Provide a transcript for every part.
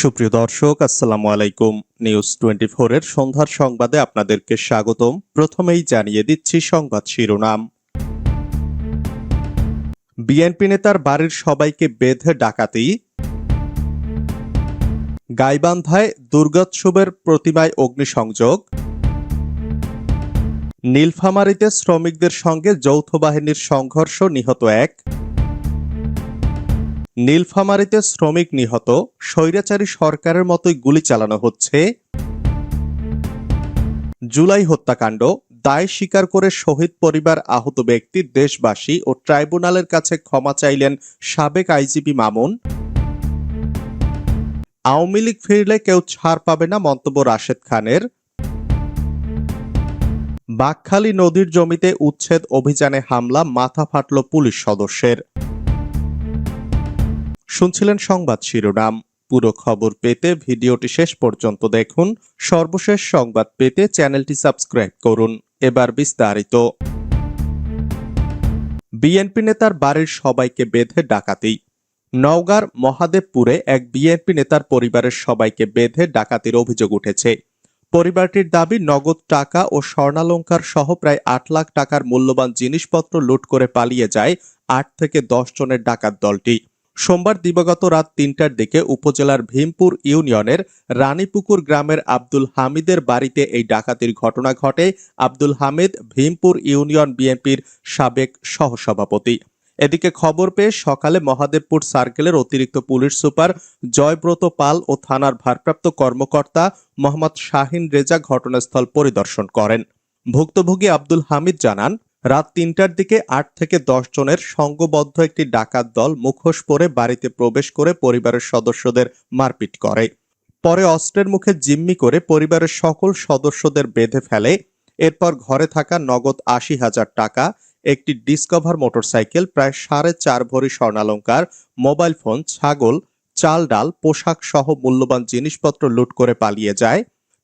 সুপ্রিয় দর্শক, আসসালামু আলাইকুম। নিউজ টোয়েন্টি এর সন্ধ্যার সংবাদে আপনাদেরকে স্বাগতম। প্রথমেই জানিয়ে দিচ্ছি সংবাদ শিরোনাম। বিএনপি নেতার বাড়ির সবাইকে বেঁধে ডাকাতি। গাইবান্ধায় দুর্গোৎসবের প্রতিমায় অগ্নিসংযোগ। নীলফামারীতে শ্রমিকদের সঙ্গে যৌথ বাহিনীর সংঘর্ষ নিহত এক। নীলফামারীতে শ্রমিক নিহত, স্বৈরাচারী সরকারের মতোই গুলি চালানো হচ্ছে। জুলাই হত্যাকাণ্ড, দায় স্বীকার করে শহীদ পরিবার আহত ব্যক্তি, দেশবাসী ও ট্রাইব্যুনালের কাছে ক্ষমা চাইলেন সাবেক আইজিপি মামুন। আওয়ামী লীগ ফিরলে কেউ ছাড় পাবে না মন্তব্য রাশেদ খানের। বাকখালী নদীর জমিতে উচ্ছেদ অভিযানে হামলা, মাথা ফাটল পুলিশ সদস্যের। শুনছিলেন সংবাদ শিরোনাম। পুরো খবর পেতে ভিডিওটি শেষ পর্যন্ত দেখুন। সর্বশেষ সংবাদ পেতে চ্যানেলটি সাবস্ক্রাইব করুন। এবার বিস্তারিত। বিএনপি নেতার বাড়ির সবাইকে বেঁধে ডাকাতি। নওগাঁর মহাদেবপুরে এক বিএনপি নেতার পরিবারের সবাইকে বেঁধে ডাকাতির অভিযোগ উঠেছে। পরিবারটির দাবি, নগদ টাকা ও স্বর্ণালঙ্কার সহ প্রায় আট লাখ টাকার মূল্যবান জিনিসপত্র লুট করে পালিয়ে যায় আট থেকে দশ জনের ডাকাত দলটি। সোমবার দিবাগত রাত তিনটার দিকে উপজেলার ভীমপুর ইউনিয়নের রানীপুকুর গ্রামের আব্দুল হামিদের বাড়িতে এই ডাকাতির ঘটনা ঘটে। আব্দুল হামিদ ভীমপুর ইউনিয়ন বিএনপির সাবেক সহসভাপতি। এদিকে খবর পেয়ে সকালে মহাদেবপুর সার্কেলের অতিরিক্ত পুলিশ সুপার জয়ব্রত পাল ও থানার ভারপ্রাপ্ত কর্মকর্তা মোহাম্মদ শাহিন রেজা ঘটনাস্থল পরিদর্শন করেন। ভুক্তভোগী আব্দুল হামিদ জানান রাত তিনটার দিকে আট থেকে দশ জনের সংঘবদ্ধ একটি ডাকাত দল মুখোশ পরে বাড়িতে প্রবেশ করে পরিবারের সদস্যদের মারপিট করে। পরে অস্ত্রের মুখে জিম্মি করে পরিবারের সকল সদস্যদের বেঁধে ফেলে। এরপর ঘরে থাকা নগদ আশি হাজার টাকা, একটি ডিসকভার মোটরসাইকেল, প্রায় সাড়ে চার ভরি স্বর্ণালঙ্কার, মোবাইল ফোন, ছাগল, চাল ডাল, পোশাক সহ মূল্যবান জিনিসপত্র লুট করে পালিয়ে যায়।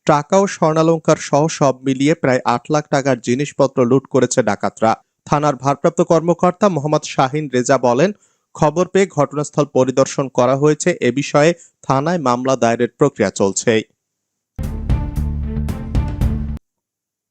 টাকা ও স্বর্ণালঙ্কার সহ সব মিলিয়ে প্রায় আট লাখ টাকার জিনিসপত্র লুট করেছে ডাকাতরা। থানার ভারপ্রাপ্ত কর্মকর্তা মোহাম্মদ শাহিন রেজা বলেন, খবর পেয়ে ঘটনাস্থল পরিদর্শন করা হয়েছে। এ বিষয়ে থানায় মামলা দায়েরের প্রক্রিয়া চলছে।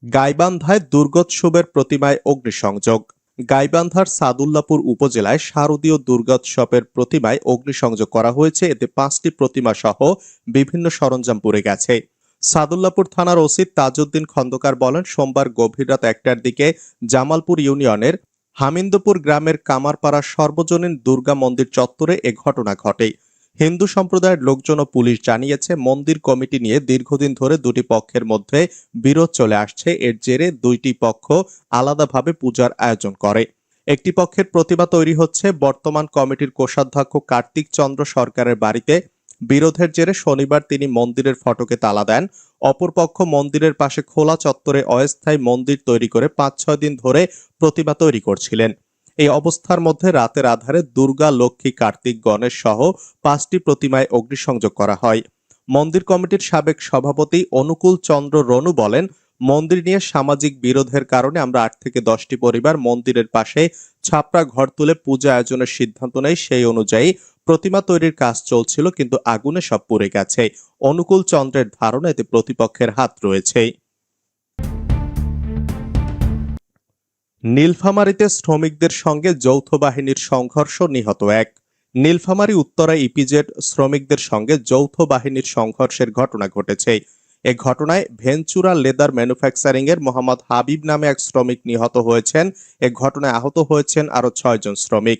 গাইবান্ধায় দুর্গোৎসবের প্রতিমায় অগ্নিসংযোগ। গাইবান্ধার সাদুল্লাপুর উপজেলায় শারদীয় দুর্গোৎসবের প্রতিমায় অগ্নিসংযোগ করা হয়েছে। এতে পাঁচটি প্রতিমা সহ বিভিন্ন সরঞ্জাম পুড়ে গেছে। সাদুল্লাপুর থানার ওসি তাজউদ্দিন খন্দকার বলেন, সোমবার গভীর রাত একটার দিকে জামালপুর ইউনিয়নের হামিন্দপুর গ্রামের কামারপাড়া সর্বজনীন দুর্গা মন্দির চত্বরে এ ঘটনা ঘটে। হিন্দু সম্প্রদায়ের লোকজন ও পুলিশ জানিয়েছে, মন্দির কমিটি নিয়ে দীর্ঘদিন ধরে দুটি পক্ষের মধ্যে বিরোধ চলে আসছে। এর জেরে দুইটি পক্ষ আলাদাভাবে পূজার আয়োজন করে। একটি পক্ষের প্রতিভা তৈরি হচ্ছে। বর্তমান কমিটির কোষাধ্যক্ষ কার্তিক চন্দ্র সরকারের বাড়িতে বিরোধের জেরে শনিবার তিনি মন্দিরের ফটকে তালা দেন। অপরপক্ষ মন্দিরের পাশে খোলা চত্বরে অস্থায়ী মন্দির তৈরি করে পাঁচ ছয় দিন ধরে প্রতিমা তৈরি করছিলেন। এই অবস্থার মধ্যে রাতের আধারে দুর্গা, লক্ষ্মী, কার্তিক, গণেশ সহ পাঁচটি প্রতিমায় অগ্নিসংযোগ করা হয়। মন্দির কমিটির সাবেক সভাপতি অনুকূল চন্দ্র রনু বলেন, মন্দির নিয়ে সামাজিক বিরোধের কারণে আমরা আট থেকে দশটি পরিবার মন্দিরের পাশে ছাপড়া ঘর তুলে পূজা আয়োজনের সিদ্ধান্ত নেই। সেই অনুযায়ী প্রতিমা তৈরির কাজ চলছিল, কিন্তু আগুনে সব পুড়ে গেছে। অনুকূল চন্দ্রের ধারণা এতে প্রতিপক্ষের হাত রয়েছে। নীলফামারীতে শ্রমিকদের সঙ্গে যৌথ বাহিনীর সংঘর্ষ নিহত এক। নীলফামারী উত্তরা ইপিজেড শ্রমিকদের সঙ্গে যৌথ বাহিনীর সংঘর্ষের ঘটনা ঘটেছে। এ ঘটনায় ভেঞ্চুরা লেদার ম্যানুফ্যাকচারিং এর মোহাম্মদ হাবিব নামে এক শ্রমিক নিহত হয়েছেন। এ ঘটনায় আহত হয়েছেন আরও ছয়জন শ্রমিক।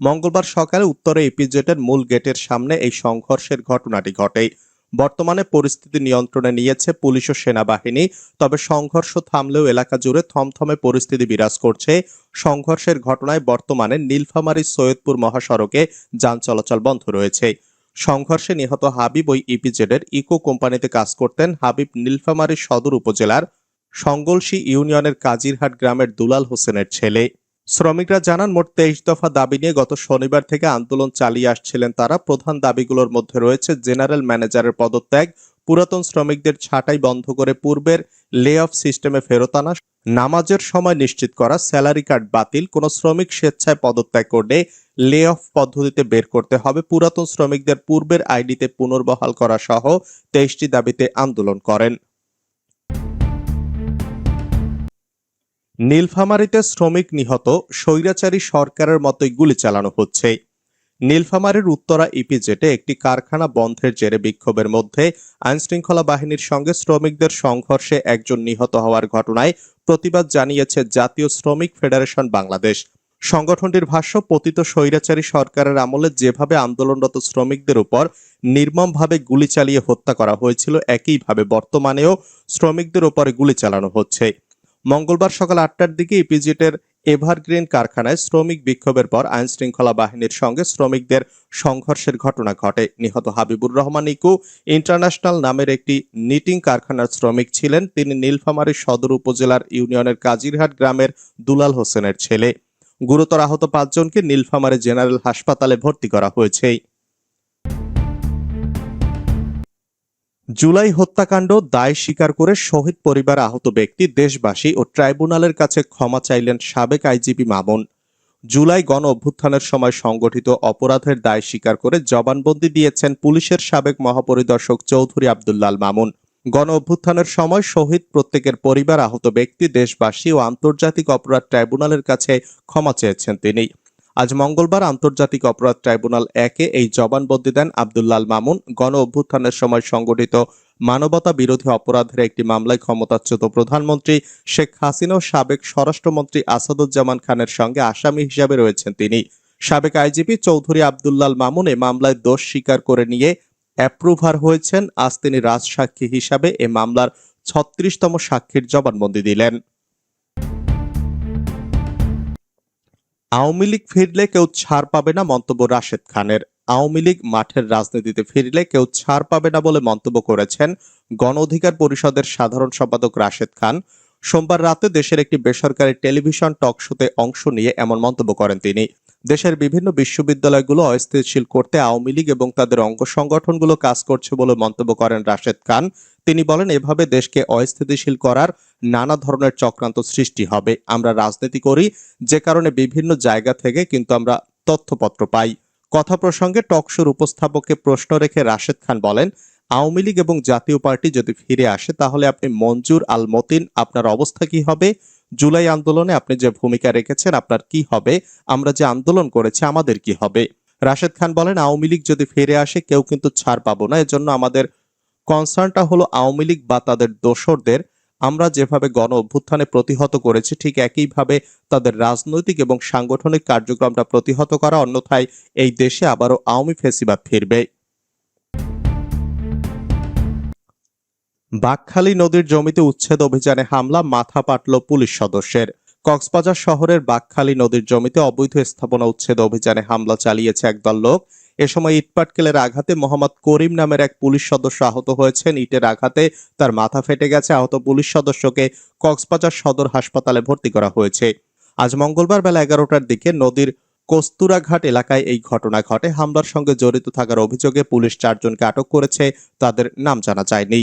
মঙ্গলবার সকালে উত্তরে ইপিজেটের মূল গেটের সামনে এই সংঘর্ষের ঘটনাটি ঘটে। বর্তমানে পরিস্থিতি নিয়ন্ত্রণে নিয়েছে পুলিশ ও সেনাবাহিনী, তবে সংঘর্ষ থামলেও এলাকা জুড়ে থমথমে পরিস্থিতি বিরাজ করছে। সংঘর্ষের ঘটনায় বর্তমানে নীলফামারী সৈয়দপুর মহাসড়কে যান চলাচল বন্ধ রয়েছে। সংঘর্ষে নিহত হাবিব ওই ইপিজেডের ইকো কোম্পানিতে কাজ করতেন হাবিব নীলফামারী সদর উপজেলার সঙ্গলসি ইউনিয়নের কাজিরহাট গ্রামের দুলাল হোসেনের ছেলে। শ্রমিকরা জানান, মোট তেইশ দফা দাবি নিয়ে গত শনিবার থেকে আন্দোলন চালিয়ে আসছিলেন তারা। প্রধান দাবিগুলোর মধ্যে রয়েছে জেনারেল ম্যানেজারের পদত্যাগ, পুরাতন শ্রমিকদের ছাঁটাই বন্ধ করে পূর্বের লে অফ সিস্টেমে ফেরত আনা, নামাজের সময় নিশ্চিত করা, স্যালারি কার্ড বাতিল, কোনো শ্রমিক স্বেচ্ছায় পদত্যাগ করলে লে অফ পদ্ধতিতে বের করতে হবে, পুরাতন শ্রমিকদের পূর্বের আইডিতে পুনর্বহাল করা সহ তেইশটি দাবিতে আন্দোলন করেন। নীলফামারীতে শ্রমিক নিহত স্বৈরাচারী সরকারের মতোই গুলি চালানো হচ্ছে। নীলফামারীর উত্তরা ইপিজেটে একটি কারখানা বন্ধের জেরে বিক্ষোভের মধ্যে আইনশৃঙ্খলা বাহিনীর সঙ্গে শ্রমিকদের সংঘর্ষে একজন নিহত হওয়ার ঘটনায় প্রতিবাদ জানিয়েছে জাতীয় শ্রমিক ফেডারেশন বাংলাদেশ। সংগঠনটির ভাষ্য, পতিত স্বৈরাচারী সরকারের আমলে যেভাবে আন্দোলনরত শ্রমিকদের উপর নির্মমভাবে গুলি চালিয়ে হত্যা করা হয়েছিল, একইভাবে বর্তমানেও শ্রমিকদের উপরে গুলি চালানো হচ্ছে। মঙ্গলবার সকাল আটটার দিকে ইপিজেটের এভারগ্রিন কারখানায় শ্রমিক বিক্ষোভের পর আইন শৃঙ্খলা বাহিনীর সঙ্গে শ্রমিকদের সংঘর্ষের ঘটনা ঘটে। নিহত হাবিবুর রহমান ইকু ইন্টারন্যাশনাল নামের একটি নিটিং কারখানার শ্রমিক ছিলেন। তিনি নীলফামারী সদর উপজেলার ইউনিয়নের কাজিরহাট গ্রামের দুলাল হোসেনের ছেলে। গুরুতর আহত পাঁচজনকে নীলফামারী জেনারেল হাসপাতালে ভর্তি করা হয়েছে। জুলাই হত্যাকাণ্ড দায় স্বীকার করে শহীদ পরিবার আহত ব্যক্তি, দেশবাসী ও ট্রাইব্যুনালের কাছে ক্ষমা চাইলেন সাবেক আইজিপি মামুন। জুলাই গণ অভ্যুত্থানের সময় সংগঠিত অপরাধের দায় স্বীকার করে জবানবন্দি দিয়েছেন পুলিশের সাবেক মহাপরিদর্শক চৌধুরী আবদুল্লাল মামুন। গণ অভ্যুত্থানের সময় শহীদ প্রত্যেকের পরিবার আহত ব্যক্তি, দেশবাসী ও আন্তর্জাতিক অপরাধ ট্রাইব্যুনালের কাছে ক্ষমা চেয়েছেন তিনি। আজ মঙ্গলবার আন্তর্জাতিক অপরাধ ট্রাইব্যুনাল একে এই জবানবন্দি দেন আবদুল্লাল মামুন। গণ অভ্যুত্থানের সময় সংগঠিত মানবতা বিরোধী অপরাধের একটি মামলায় ক্ষমতাচ্যুত প্রধানমন্ত্রী শেখ হাসিনা ও সাবেক স্বরাষ্ট্রমন্ত্রী আসাদুজ্জামান খানের সঙ্গে আসামি হিসাবে রয়েছেন তিনি। সাবেক আইজিপি চৌধুরী আবদুল্লাল মামুন এ মামলায় দোষ স্বীকার করে নিয়ে অ্যাপ্রুভার হয়েছেন। আজ তিনি রাজসাক্ষী হিসাবে এ মামলার ছত্রিশতম সাক্ষীর জবানবন্দি দিলেন। আওয়ামী লীগ ফিরলে কেউ ছাড় পাবে না মন্তব্য রাশেদ খানের। আওয়ামী লীগ মাঠের রাজনীতিতে ফিরলে কেউ ছাড় পাবে না বলে মন্তব্য করেছেন গণ অধিকার পরিষদের সাধারণ সম্পাদক রাশেদ খান। সোমবার রাতে দেশের একটি বেসরকারি টেলিভিশন টক শোতে অংশ নিয়ে এমন মন্তব্য করেন তিনি। দেশের বিভিন্ন বিশ্ববিদ্যালয়গুলো অস্থিতিশীল করতে আওয়ামী লীগ এবং তাদের অঙ্গ সংগঠনগুলো কাজ করছে বলে মন্তব্য করেন রাশেদ খান। তিনি বলেন, এভাবে দেশকে অস্থিতিশীল করার নানা ধরনের চক্রান্ত সৃষ্টি হবে। আমরা রাজনীতি করি, যে কারণে বিভিন্ন জায়গা থেকে কিন্তু আমরা তথ্যপত্র পাই। কথা প্রসঙ্গে টকশোর উপস্থাপককে প্রশ্ন রেখে রাশেদ খান বলেন, আওয়ামী লীগ এবং জাতীয় পার্টি যদি ফিরে আসে, তাহলে আপনি মঞ্জুর আল মতিন আপনার অবস্থা কি হবে? জুলাই আন্দোলনে আপনি যে ভূমিকা রেখেছেন, আপনার কি হবে? আমরা যে আন্দোলন করেছি, আমাদের কি হবে? রাশেদ খান বলেন, আওয়ামী লীগ যদি ফিরে আসে, কেউ কিন্তু ছাড় পাবো না। এজন্য আমাদের কনসার্নটা হলো আওয়ামী লীগ বা তাদের দোসরদের। আমরা যেভাবে গণ অভ্যুত্থানে প্রতিহত করেছি, ঠিক একইভাবে তাদের রাজনৈতিক এবং সাংগঠনিক কার্যক্রমটা প্রতিহত করা, অন্যথায় এই দেশে আবারও আওয়ামী ফেসিবাদ ফিরবে। বাকখালী নদীর জমিতে উচ্ছেদ অভিযানে হামলা, মাথা পাটল পুলিশ সদস্যের। কক্সবাজার শহরের বাকখালী নদীর জমিতে অবৈধ স্থাপনা উচ্ছেদ অভিযানে হামলা চালিয়েছে একদল লোক। এ সময় ইটপাটকেলের আঘাতে মোহাম্মদ করিম নামের এক পুলিশ সদস্য আহত হয়েছেন। ইটের আঘাতে তার মাথা ফেটে গেছে। আহত পুলিশ সদস্যকে কক্সবাজার সদর হাসপাতালে ভর্তি করা হয়েছে। আজ মঙ্গলবার বেলা এগারোটার দিকে নদীর কস্তুরাঘাট এলাকায় এই ঘটনা ঘটে। হামলার সঙ্গে জড়িত থাকার অভিযোগে পুলিশ চারজনকে আটক করেছে। তাদের নাম জানা যায়নি।